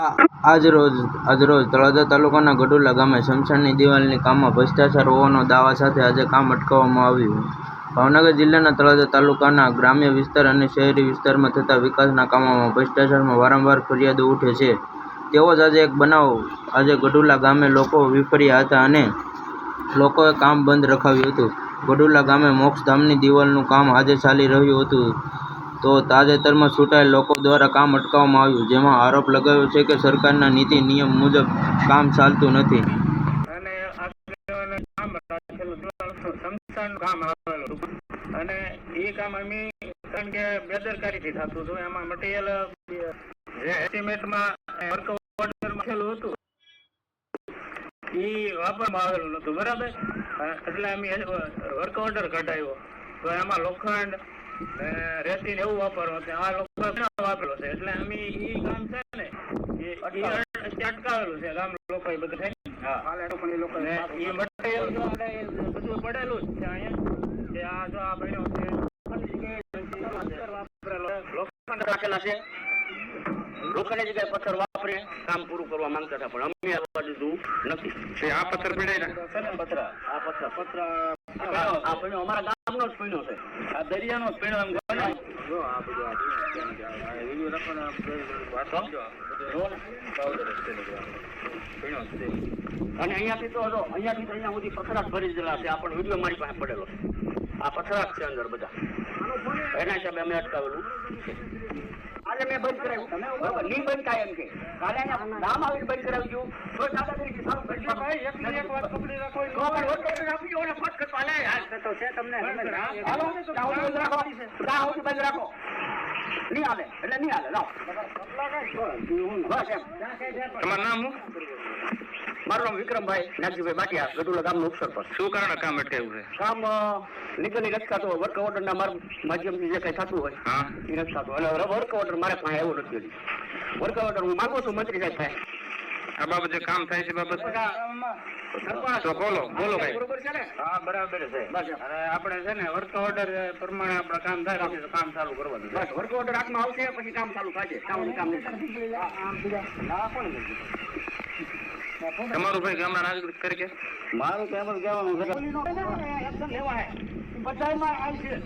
આજરોજ આજરોજ તળાજા તાલુકાના ગડોલા ગામે સ્મશાનની દિવાલની કામમાં ભ્રષ્ટાચાર હોવાનો દાવા સાથે આજે કામ અટકાવવામાં આવ્યું. ભાવનગર જિલ્લાના તળાજા તાલુકાના ગ્રામ્ય વિસ્તાર અને શહેરી વિસ્તારમાં થતા વિકાસના કામોમાં ભ્રષ્ટાચારમાં વારંવાર ફરિયાદો ઉઠે છે. તેવો જ આજે એક બનાવ આજે ગઢુલા ગામે લોકો વિફર્યા હતા અને લોકોએ કામ બંધ રખાવ્યું હતું. ગઢુલા ગામે મોક્ષધામની દિવાલનું કામ આજે ચાલી રહ્યું હતું. તો તાજેતરમાં છૂટાયેલ લોકો દ્વારા કામ અટકાવવામાં આવ્યું, જેમાં આરોપ લગાવ્યો છે કે સરકારના નીતિ નિયમ મુજબ કામ ચાલતું નથી. એમાં મટીરિયલ જે એસ્ટિમેટમાં વર્ક ઓર્ડર લખેલું હતું બરાબર? એટલે અમે વર્ક ઓર્ડર કઢાવ્યો તો એમાં લોખંડ રેતી ને એવું વાપરવાનું છે. આ લોકો વાપરેલો છે. એટલે અમે ઈ કામ છે ને એ અટકાવેલું છે. ગામ લોકો બધું થઈને ને ઈ મટીરિયલ જો આપણે બધું પડેલું જ છે અહીંયા. કે આ જો આ બન્યો છે. લોખંડ રાખેલા છે. લોખંડની જગ્યાએ પથ્થર વાપરે કામ પૂરું કરવા માંગતા હતા પણ અમે આવવા દીધું નથી. આ પથ્થર પડ્યા ને પથ્થર. આ આ પીણો અને અહીંયાથી તો અહીંયાથી તો અહીંયા સુધી પથરાક ભરી દેલા છે. આ વીડિયો મારી પાસે પડેલો આ પથરાક છે અંદર બધા. એના હિસાબે અમે અટકાવેલું. બંધ કરાવ્યું. બરાબર. નહીં બંધ થાય કે. કાલે નામ આવીને બંધ કરાવ્યું તો દાદાગીરી સારું કરી શકો. ભાઈ એક ની એક વાત પકડી રાખો તો પણ વોટ આપી દો ને ફટ કરતો હાલે. તો છે તમને. હાલો, ત્યાં સુધી બંધ રાખો. નહીં હાલે. એટલે નહીં હાલે. લાવો. તમારું નામ મારું નામ વિક્રમભાઈ નાગજીભાઈ બાટિયા ગઢુલા ગામનો ઉપસરપંચ. શું કારણ કામ અટકાયું છે? કામ લીગલી રચકાતો વર્ક ઓર્ડરના માર માધ્યમથી જે કઈ થતું હોય એ એ રચકાતો અને વર્ક ઓર્ડર મારે પાસે આવ્યો નથી વર્ક ઓર્ડર હું માંગુ છું મંત્રી સાહેબ થાય આ બાબતે કામ થાય છે બાબત? તો બોલો બોલો ભાઈ. બરોબર છે ને? હા બરાબર છે. અને આપણે છે ને વર્ક ઓર્ડર પ્રમાણે આપણે કામ થાય તો કામ ચાલુ કરવાનું બસ વર્ક ઓર્ડર હાથમાં આવશે પછી કામ ચાલુ થશે કામ કામ નહીં થાય. તમારું ભાઈ ગામના નાગરિક તરીકે મારું તો એમ જ કહેવાનું છે બધામાં આવી છે